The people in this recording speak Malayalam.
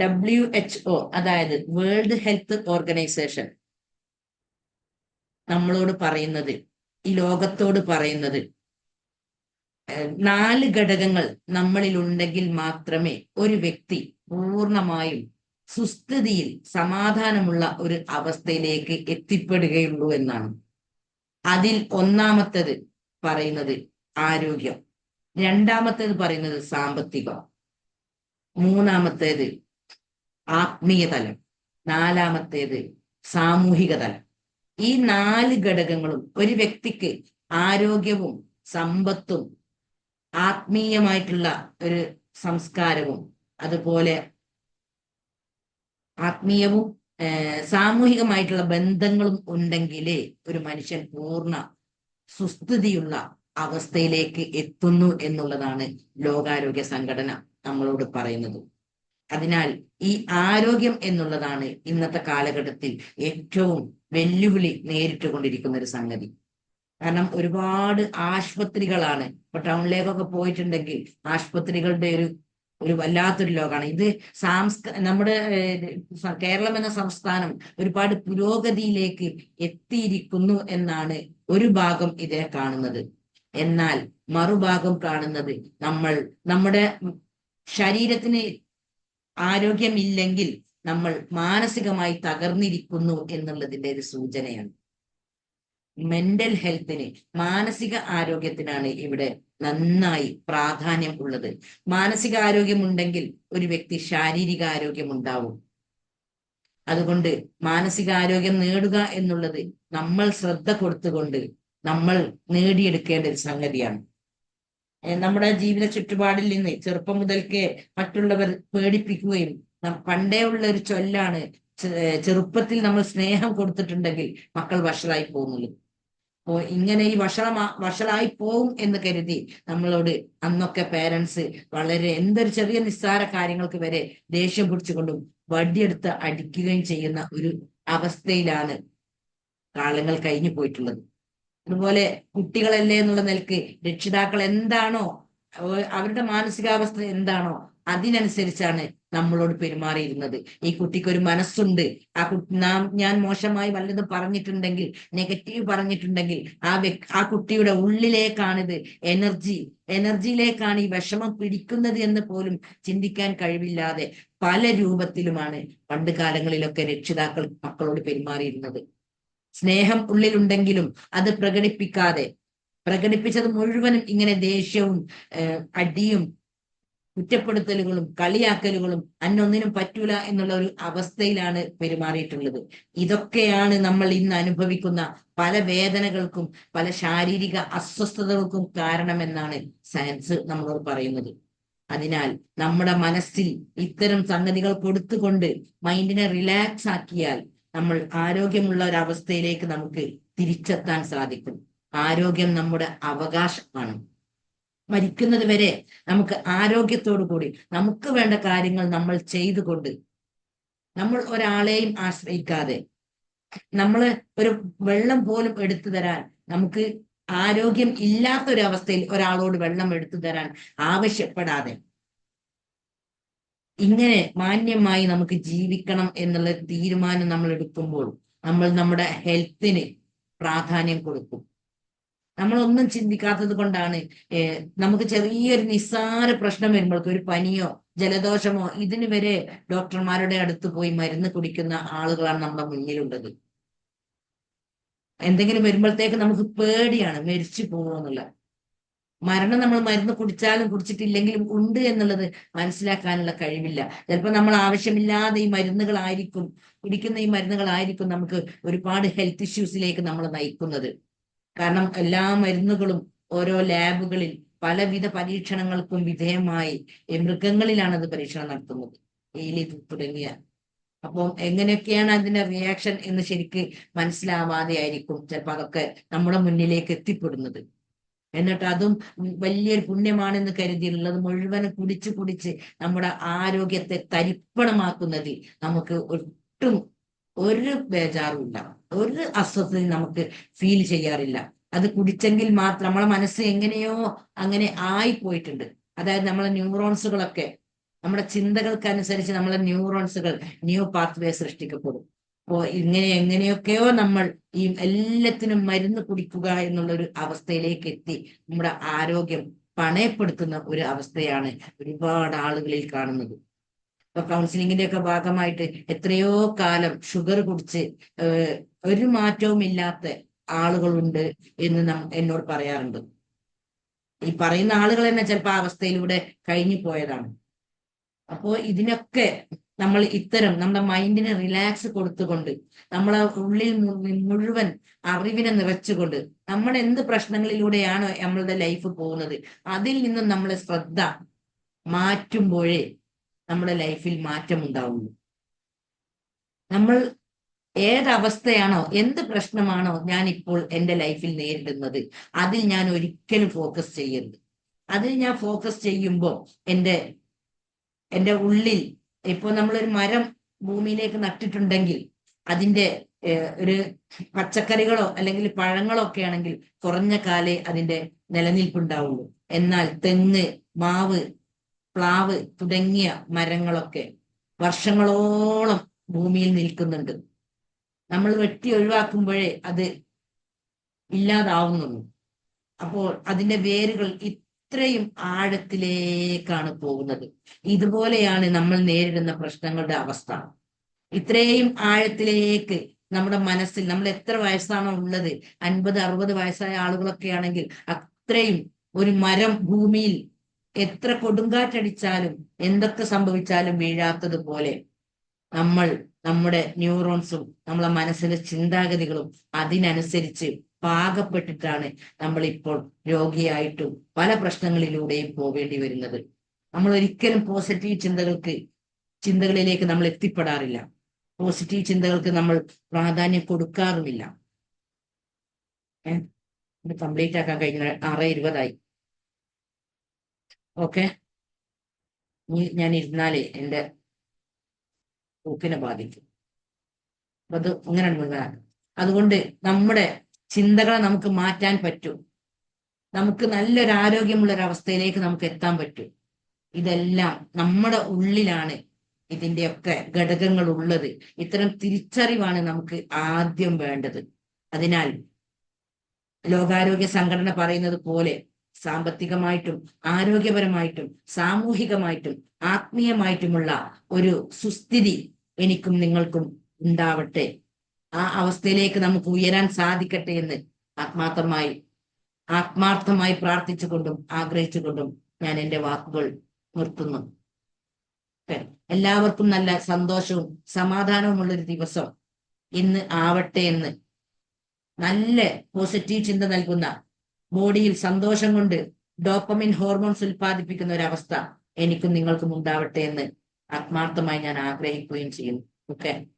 ഡബ്ല്യു എച്ച് ഒ അതായത് വേൾഡ് ഹെൽത്ത് ഓർഗനൈസേഷൻ നമ്മളോട് പറയുന്നത് ഈ ലോകത്തോട് പറയുന്നത്. നാല് ഘടകങ്ങൾ നമ്മളിൽ ഉണ്ടെങ്കിൽ മാത്രമേ ഒരു വ്യക്തി പൂർണമായും സുസ്ഥിതിയിൽ സമാധാനമുള്ള ഒരു അവസ്ഥയിലേക്ക് എത്തിപ്പെടുകയുള്ളൂ എന്നാണ്. അതിൽ ഒന്നാമത്തേത് പറയുന്നത് ആരോഗ്യം. രണ്ടാമത്തേത് പറയുന്നത് സാമ്പത്തികം. മൂന്നാമത്തേത് ആത്മീയ തലം നാലാമത്തേത് സാമൂഹിക തലം ഈ നാല് ഘടകങ്ങളും ഒരു വ്യക്തിക്ക് ആരോഗ്യവും സമ്പത്തും ആത്മീയമായിട്ടുള്ള ഒരു സംസ്കാരവും അതുപോലെ ആത്മീയവും സാമൂഹികമായിട്ടുള്ള ബന്ധങ്ങളും ഉണ്ടെങ്കിലേ ഒരു മനുഷ്യൻ പൂർണ സുസ്ഥിതിയുള്ള അവസ്ഥയിലേക്ക് എത്തുന്നു എന്നുള്ളതാണ് ലോകാരോഗ്യ സംഘടന നമ്മളോട് പറയുന്നത്. അതിനാൽ ഈ ആരോഗ്യം എന്നുള്ളതാണ് ഇന്നത്തെ കാലഘട്ടത്തിൽ ഏറ്റവും വെല്ലുവിളി നേരിട്ട് കൊണ്ടിരിക്കുന്ന ഒരു സംഗതി. കാരണം ഒരുപാട് ആശുപത്രികളാണ്. ഇപ്പൊ ടൗണിലേക്കൊക്കെ പോയിട്ടുണ്ടെങ്കിൽ ആശുപത്രികളുടെ ഒരു ഒരു വല്ലാത്തൊരു ലോകമാണ് ഇത് സാംസ്ക നമ്മുടെ കേരളം എന്ന സംസ്ഥാനം ഒരുപാട് പുരോഗതിയിലേക്ക് എത്തിയിരിക്കുന്നു എന്നാണ് ഒരു ഭാഗം ഇതിനെ കാണുന്നത്. എന്നാൽ മറുഭാഗം കാണുന്നത് നമ്മൾ നമ്മുടെ ശരീരത്തിന് ആരോഗ്യമില്ലെങ്കിൽ നമ്മൾ മാനസികമായി തകർന്നിരിക്കുന്നു എന്നുള്ളതിന്റെ ഒരു സൂചനയാണ്. മെന്റൽ ഹെൽത്തിന് മാനസിക ആരോഗ്യത്തിനാണ് ഇവിടെ നന്നായി പ്രാധാന്യം ഉള്ളത്. മാനസിക ആരോഗ്യമുണ്ടെങ്കിൽ ഒരു വ്യക്തി ശാരീരിക ആരോഗ്യം ഉണ്ടാവും അതുകൊണ്ട് മാനസിക ആരോഗ്യം നേടുക എന്നുള്ളത് നമ്മൾ ശ്രദ്ധ കൊടുത്തുകൊണ്ട് നമ്മൾ നേടിയെടുക്കേണ്ട ഒരു സംഗതിയാണ്. നമ്മുടെ ജീവിത ചുറ്റുപാടിൽ നിന്ന് ചെറുപ്പം മുതൽക്കേ മറ്റുള്ളവർ പേടിപ്പിക്കുകയും പണ്ടേ ഉള്ള ഒരു ചൊല്ലാണ് ചെറുപ്പത്തിൽ നമ്മൾ സ്നേഹം കൊടുത്തിട്ടുണ്ടെങ്കിൽ മക്കൾ വഷളായി പോകുന്നുള്ളൂ. അപ്പോ ഇങ്ങനെ ഈ വഷളമാ വഷളായി പോവും എന്ന് കരുതി നമ്മളോട് അന്നൊക്കെ പേരൻസ് വളരെ എന്തൊരു ചെറിയ നിസ്സാര കാര്യങ്ങൾക്ക് വരെ ദേഷ്യം പിടിച്ചുകൊണ്ടും വടിയെടുത്ത് അടിക്കുകയും ചെയ്യുന്ന ഒരു അവസ്ഥയിലാണ് കാലങ്ങൾ കഴിഞ്ഞു പോയിട്ടുള്ളത്. അതുപോലെ കുട്ടികളല്ലേ എന്നുള്ള നിലയ്ക്ക് രക്ഷിതാക്കൾ എന്താണോ അവരുടെ മാനസികാവസ്ഥ എന്താണോ അതിനനുസരിച്ചാണ് നമ്മളോട് പെരുമാറിയിരുന്നത്. ഈ കുട്ടിക്ക് ഒരു മനസ്സുണ്ട്. ആ കുട്ടി നാം ഞാൻ മോശമായി വല്ലതും പറഞ്ഞിട്ടുണ്ടെങ്കിൽ നെഗറ്റീവ് പറഞ്ഞിട്ടുണ്ടെങ്കിൽ ആ വ്യക് ആ കുട്ടിയുടെ ഉള്ളിലേക്കാണിത് എനർജി. എനർജിയിലേക്കാണ് ഈ വിഷമം പിടിക്കുന്നത് എന്ന് പോലും ചിന്തിക്കാൻ കഴിവില്ലാതെ പല രൂപത്തിലുമാണ് പണ്ട് കാലങ്ങളിലൊക്കെ രക്ഷിതാക്കൾ മക്കളോട് പെരുമാറിയിരുന്നത്. സ്നേഹം ഉള്ളിലുണ്ടെങ്കിലും അത് പ്രകടിപ്പിക്കാതെ പ്രകടിപ്പിച്ചത് മുഴുവനും ഇങ്ങനെ ദേഷ്യവും അടിയും കുറ്റപ്പെടുത്തലുകളും കളിയാക്കലുകളും അന്നൊന്നിനും പറ്റൂല എന്നുള്ള ഒരു അവസ്ഥയിലാണ് പെരുമാറിയിട്ടുള്ളത്. ഇതൊക്കെയാണ് നമ്മൾ ഇന്ന് അനുഭവിക്കുന്ന പല വേദനകൾക്കും പല ശാരീരിക അസ്വസ്ഥതകൾക്കും കാരണമെന്നാണ് സയൻസ് നമ്മളോട് പറയുന്നത്. അതിനാൽ നമ്മുടെ മനസ്സിൽ ഇത്തരം സംഗതികൾ കൊടുത്തുകൊണ്ട് മൈൻഡിനെ റിലാക്സ് ആക്കിയാൽ നമ്മൾ ആരോഗ്യമുള്ള ഒരു അവസ്ഥയിലേക്ക് നമുക്ക് തിരിച്ചെത്താൻ സാധിക്കും. ആരോഗ്യം നമ്മുടെ അവകാശമാണ്. മരിക്കുന്നത് വരെ നമുക്ക് ആരോഗ്യത്തോടു കൂടി നമുക്ക് വേണ്ട കാര്യങ്ങൾ നമ്മൾ ചെയ്തുകൊണ്ട് നമ്മൾ ഒരാളെയും ആശ്രയിക്കാതെ നമ്മൾ ഒരു വെള്ളം പോലും എടുത്തു തരാൻ നമുക്ക് ആരോഗ്യം ഇല്ലാത്ത ഒരു അവസ്ഥയിൽ ഒരാളോട് വെള്ളം എടുത്തു തരാൻ ആവശ്യപ്പെടാതെ ഇങ്ങനെ മാന്യമായി നമുക്ക് ജീവിക്കണം എന്നുള്ള തീരുമാനം നമ്മൾ എടുക്കുമ്പോൾ നമ്മൾ നമ്മുടെ ഹെൽത്തിന് പ്രാധാന്യം കൊടുക്കും. നമ്മളൊന്നും ചിന്തിക്കാത്തത് കൊണ്ടാണ് നമുക്ക് ചെറിയൊരു നിസ്സാര പ്രശ്നം വരുമ്പോഴേക്കും ഒരു പനിയോ ജലദോഷമോ ഇതിന് വരെ ഡോക്ടർമാരുടെ അടുത്ത് പോയി മരുന്ന് കുടിക്കുന്ന ആളുകളാണ് നമ്മുടെ മുന്നിലുള്ളത്. എന്തെങ്കിലും വരുമ്പോഴത്തേക്ക് നമുക്ക് പേടിയാണ് മരിച്ചു പോകുമെന്നുള്ള മരണം നമ്മൾ മരുന്ന് കുടിച്ചാലും കുടിച്ചിട്ടില്ലെങ്കിലും ഉണ്ട് എന്നുള്ളത് മനസ്സിലാക്കാനുള്ള കഴിവില്ല. ചിലപ്പോൾ നമ്മൾ ആവശ്യമില്ലാതെ ഈ മരുന്നുകളായിരിക്കും കുടിക്കുന്ന ഈ മരുന്നുകളായിരിക്കും നമുക്ക് ഒരുപാട് ഹെൽത്ത് ഇഷ്യൂസിലേക്ക് നമ്മൾ നയിക്കുന്നത്. കാരണം എല്ലാ മരുന്നുകളും ഓരോ ലാബുകളിൽ പലവിധ പരീക്ഷണങ്ങൾക്കും വിധേയമായി മൃഗങ്ങളിലാണ് അത് പരീക്ഷണം നടത്തുന്നത്. എലി തുടങ്ങിയ. അപ്പം എങ്ങനെയൊക്കെയാണ് അതിന്റെ റിയാക്ഷൻ എന്ന് ശരിക്ക് മനസ്സിലാവാതെ ആയിരിക്കും ചിലപ്പോൾ അതൊക്കെ നമ്മുടെ മുന്നിലേക്ക് എത്തിപ്പെടുന്നത്. എന്നിട്ട് അതും വലിയൊരു പുണ്യമാണെന്ന് കരുതിയിട്ടുള്ളത് മുഴുവനും കുടിച്ച് കുടിച്ച് നമ്മുടെ ആരോഗ്യത്തെ തരിപ്പണമാക്കുന്നതിൽ നമുക്ക് ഒട്ടും ഒരു ബേജാറും ഇല്ല. ഒരു അസ്വസ്ഥതയും നമുക്ക് ഫീൽ ചെയ്യാറില്ല. അത് കുടിച്ചെങ്കിൽ മാത്രം നമ്മളെ മനസ്സ് എങ്ങനെയോ അങ്ങനെ ആയി പോയിട്ടുണ്ട് അതായത് നമ്മളെ ന്യൂറോൺസുകളൊക്കെ നമ്മുടെ ചിന്തകൾക്കനുസരിച്ച് നമ്മളെ ന്യൂറോൺസുകൾ ന്യൂ പാത്വേ സൃഷ്ടിക്കപ്പെടും. ഇങ്ങനെ എങ്ങനെയൊക്കെയോ നമ്മൾ ഈ എല്ലാത്തിനും മരുന്ന് കുടിക്കുക എന്നുള്ള ഒരു അവസ്ഥയിലേക്ക് എത്തി നമ്മുടെ ആരോഗ്യം പണയപ്പെടുത്തുന്ന ഒരു അവസ്ഥയാണ് ഒരുപാട് ആളുകളിൽ കാണുന്നത്. ഇപ്പൊ കൗൺസിലിങ്ങിന്റെ ഒക്കെ ഭാഗമായിട്ട് എത്രയോ കാലം ഷുഗർ കുടിച്ച് ഒരു മാറ്റവും ഇല്ലാത്ത ആളുകളുണ്ട് എന്ന് നം എന്നോട് പറയാറുണ്ട്. ഈ പറയുന്ന ആളുകൾ തന്നെ ചിലപ്പോൾ ആ അവസ്ഥയിലൂടെ കഴിഞ്ഞു പോയതാണ് അപ്പോ ഇതിനൊക്കെ നമ്മൾ ഇത്തരം നമ്മുടെ മൈൻഡിനെ റിലാക്സ് കൊടുത്തുകൊണ്ട് നമ്മളെ ഉള്ളിൽ മുഴുവൻ അറിവിനെ നിറച്ചുകൊണ്ട് നമ്മൾ എന്ത് പ്രശ്നങ്ങളിലൂടെയാണ് നമ്മളുടെ ലൈഫ് പോകുന്നത്? അതിൽ നിന്നും നമ്മളെ ശ്രദ്ധ മാറ്റുമ്പോഴേ നമ്മുടെ ലൈഫിൽ മാറ്റം ഉണ്ടാവുള്ളൂ. നമ്മൾ ഏതവസ്ഥയാണോ എന്ത് പ്രശ്നമാണോ ഞാൻ ഇപ്പോൾ എന്റെ ലൈഫിൽ നേരിടുന്നത് അതിൽ ഞാൻ ഒരിക്കലും ഫോക്കസ് ചെയ്യരുത്. അതിൽ ഞാൻ ഫോക്കസ് ചെയ്യുമ്പോൾ എന്റെ എന്റെ ഉള്ളിൽ ഇപ്പോൾ നമ്മളൊരു മരം ഭൂമിയിലേക്ക് നട്ടിട്ടുണ്ടെങ്കിൽ അതിന്റെ ഒരു പച്ചക്കറികളോ അല്ലെങ്കിൽ പഴങ്ങളോ ഒക്കെ ആണെങ്കിൽ കുറഞ്ഞ കാലേ അതിന്റെ നിലനിൽപ്പുണ്ടാവുള്ളൂ. എന്നാൽ തെങ്ങ് മാവ് പ്ലാവ് തുടങ്ങിയ മരങ്ങളൊക്കെ വർഷങ്ങളോളം ഭൂമിയിൽ നിൽക്കുന്നുണ്ട്. നമ്മൾ വെട്ടി ഒഴിവാക്കുമ്പോഴേ അത് ഇല്ലാതാവുന്നുള്ളൂ. അപ്പോൾ അതിന്റെ വേരുകൾ ഇത്രയും ആഴത്തിലേക്കാണ് പോകുന്നത്. ഇതുപോലെയാണ് നമ്മൾ നേരിടുന്ന പ്രശ്നങ്ങളുടെ അവസ്ഥ. ഇത്രയും ആഴത്തിലേക്ക് നമ്മുടെ മനസ്സിൽ നമ്മൾ എത്ര വയസ്സാണോ ഉള്ളത്? അൻപത് അറുപത് വയസ്സായ ആളുകളൊക്കെ ആണെങ്കിൽ അത്രയും ഒരു മരം ഭൂമിയിൽ എത്ര കൊടുങ്കാറ്റടിച്ചാലും എന്തൊക്കെ സംഭവിച്ചാലും വീഴാത്തതുപോലെ നമ്മൾ നമ്മുടെ ന്യൂറോൺസും നമ്മളെ മനസ്സിലെ ചിന്താഗതികളും അതിനനുസരിച്ച് പാകപ്പെട്ടിട്ടാണ് നമ്മൾ ഇപ്പോൾ രോഗിയായിട്ടും പല പ്രശ്നങ്ങളിലൂടെയും പോവേണ്ടി വരുന്നത്. നമ്മൾ ഒരിക്കലും പോസിറ്റീവ് ചിന്തകൾക്ക് ചിന്തകളിലേക്ക് നമ്മൾ എത്തിപ്പെടാറില്ല. പോസിറ്റീവ് ചിന്തകൾക്ക് നമ്മൾ പ്രാധാന്യം കൊടുക്കാറുമില്ല. കംപ്ലീറ്റ് ആക്കാൻ കഴിഞ്ഞ ആറ് ഇരുപതായി. ഓക്കെ? ഞാൻ ഇരുന്നാലേ എന്റെ ബാധിക്കും. അത് അങ്ങനെ മുഴുവനാണ് അതുകൊണ്ട് നമ്മുടെ ചിന്തകളെ നമുക്ക് മാറ്റാൻ പറ്റും. നമുക്ക് നല്ലൊരു ആരോഗ്യമുള്ള ഒരു അവസ്ഥയിലേക്ക് നമുക്ക് എത്താൻ പറ്റും. ഇതെല്ലാം നമ്മുടെ ഉള്ളിലാണ് ഇതിന്റെയൊക്കെ ഘടകങ്ങൾ ഉള്ളത് ഇത്തരം തിരിച്ചറിവാണ് നമുക്ക് ആദ്യം വേണ്ടത്. അതിനാൽ ലോകാരോഗ്യ സംഘടന പറയുന്നത് പോലെ സാമ്പത്തികമായിട്ടും ആരോഗ്യപരമായിട്ടും സാമൂഹികമായിട്ടും ആത്മീയമായിട്ടുമുള്ള ഒരു സുസ്ഥിതി എനിക്കും നിങ്ങൾക്കും ഉണ്ടാവട്ടെ. ആ അവസ്ഥയിലേക്ക് നമുക്ക് ഉയരാൻ സാധിക്കട്ടെ എന്ന് ആത്മാർത്ഥമായി ആത്മാർത്ഥമായി പ്രാർത്ഥിച്ചുകൊണ്ടും ആഗ്രഹിച്ചുകൊണ്ടും ഞാൻ എന്റെ വാക്കുകൾ നിർത്തുന്നു. എല്ലാവർക്കും നല്ല സന്തോഷവും സമാധാനവുമുള്ള ഒരു ദിവസം ഇന്ന് ആവട്ടെ എന്ന് നല്ല പോസിറ്റീവ് ചിന്ത നൽകുന്ന ബോഡിയിൽ സന്തോഷം കൊണ്ട് ഡോപ്പമിൻ ഹോർമോൺസ് ഉൽപ്പാദിപ്പിക്കുന്ന ഒരു അവസ്ഥ എനിക്കും നിങ്ങൾക്കും ഉണ്ടാവട്ടെ എന്ന് ആത്മാർത്ഥമായി ഞാൻ ആഗ്രഹിക്കുകയും ചെയ്യുന്നു. ഓക്കെ